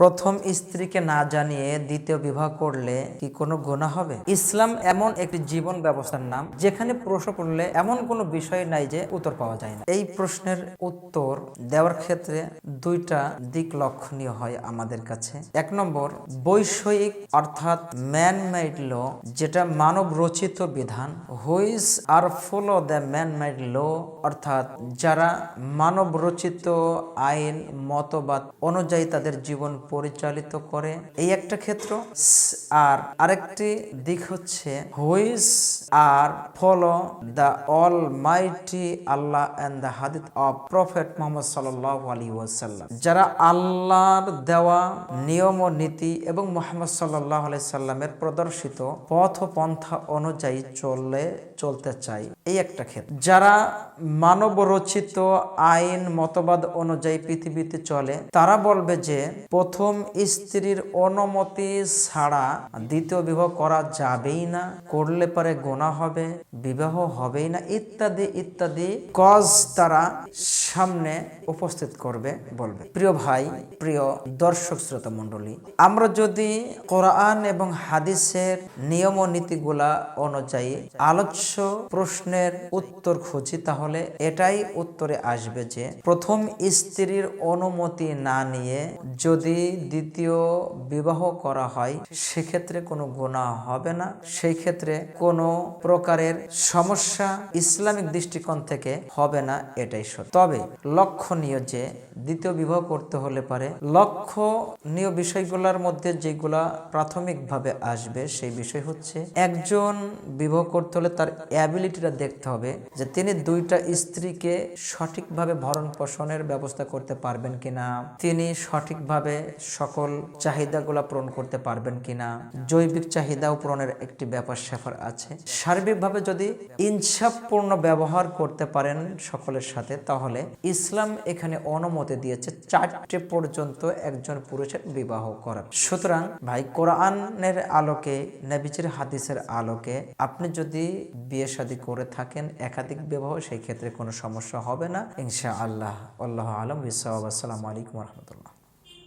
প্রথম স্ত্রীকে না জানিয়ে দ্বিতীয় বিবাহ করলে কি কোনো গুণা হবে? ইসলাম এমন একটি জীবন ব্যবস্থার নাম, যেখানে প্রশ্ন করলে এমন কোনো বিষয় নাই যে উত্তর পাওয়া যায় না। এই প্রশ্নের উত্তর দেওয়ার ক্ষেত্রে দুইটা দিক লক্ষণীয় হয় আমাদের কাছে। এক নম্বর, বৈষয়িক অর্থাৎ ম্যান মেড ল যেটা মানব রচিত বিধান who's are follow the man made law অর্থাৎ যারা মানব রচিত আইন, মতবাদ অনুযায়ী তাদের জীবন পরিচালিত করে। এই একটা ক্ষেত্র আর আরেকটি দিক হচ্ছে, whoever follow the almighty Allah and the hadith of prophet Muhammad সাল্লাহ আলী ওয়াসাল্লাম। যারা আল্লাহর দেওয়া নিয়ম ও নীতি এবং মোহাম্মদ সাল্লাহ আলাই সাল্লামের প্রদর্শিত পথ ও পন্থা অনুযায়ী চললে, চলতে চাই এই একটা ক্ষেত্র। যারা মানব রচিত আইন মতবাদ অনুযায়ী পৃথিবীতে চলে, তারা বলবে যে প্রথম স্ত্রীর অনুমতি ছাড়া দ্বিতীয় বিবাহ করা যাবেই না, করলে পরে গোনা হবে, বিবাহ হবেই না, ইত্যাদি ইত্যাদি কজ তারা সামনে উপস্থিত করবে, বলবে। প্রিয় ভাই, প্রিয় দর্শক শ্রোতা মণ্ডলী, আমরা যদি কোরআন এবং হাদিসের নিয়ম ও নীতিগুলা অনুযায়ী আলোচ্য প্রশ্নের উত্তর খুঁজি, তাহলে এটাই উত্তরে আসবে যে, প্রথম স্ত্রীর অনুমতি না নিয়ে যদি দ্বিতীয় বিবাহ করা হয়, সেক্ষেত্রে কোনো গুণা হবে না। সেই ক্ষেত্রে কোনো প্রকারের সমস্যা ইসলামিক দৃষ্টিকোণ থেকে হবে না, এটাই সত্য। তবে লক্ষণীয় যে দ্বিতীয় বিবাহ করতে হলে পারে, লক্ষণীয় বিষয়গুলোর মধ্যে যেগুলা প্রাথমিকভাবে আসবে, সেই বিষয় হচ্ছে একজন বিবাহ করতে হলে তার অ্যাবিলিটিটা দেখতে হবে যে তিনি দুইটা স্ত্রীকে সঠিকভাবে ভরণ পোষণের ব্যবস্থা করতে পারবেন কিনা। তিনি সঠিকভাবে সকল চাহিদাগুলা পূরণ করতে পারবেন কিনা, জৈবিক চাহিদাও পূরণের একটি ব্যাপার স্যাপার আছে। সার্বিকভাবে যদি ইনসাফপূর্ণ ব্যবহার করতে পারেন সকলের সাথে, তাহলে ইসলাম এখানে অনুমতি দিয়েছে চারটে পর্যন্ত একজন পুরুষের বিবাহ করার। সুতরাং ভাই, কোরআনের আলোকে, নবীজির হাদিসের আলোকে আপনি যদি বিয়ে শাদী করে থাকেন, একাধিক বিবাহ, সেই ক্ষেত্রে কোনো সমস্যা হবে না। ইনশা আল্লাহ আল্লাহ আলম আসসালামু আলাইকুম রহমতুল্লাহ।